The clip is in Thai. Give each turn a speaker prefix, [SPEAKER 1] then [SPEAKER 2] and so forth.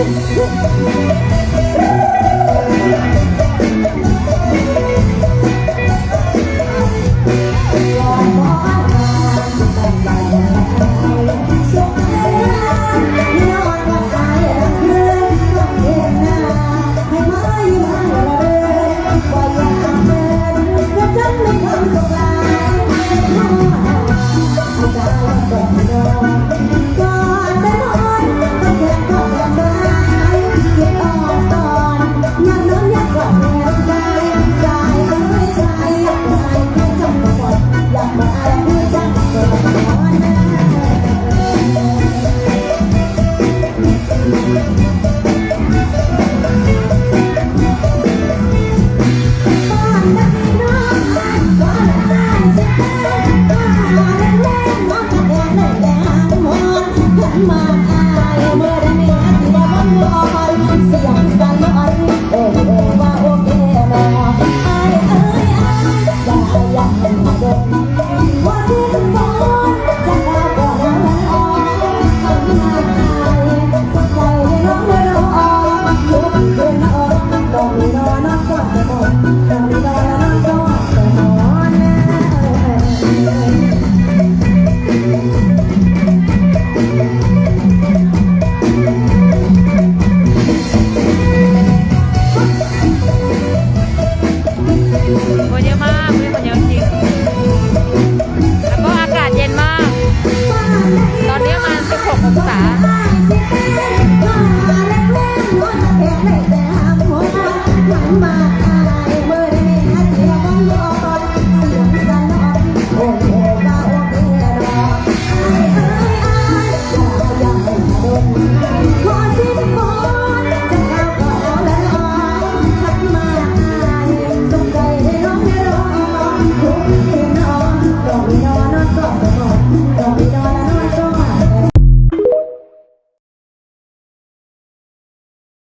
[SPEAKER 1] Whoa, whoa, whoa.
[SPEAKER 2] คนเยอะมากคนเยอะจริง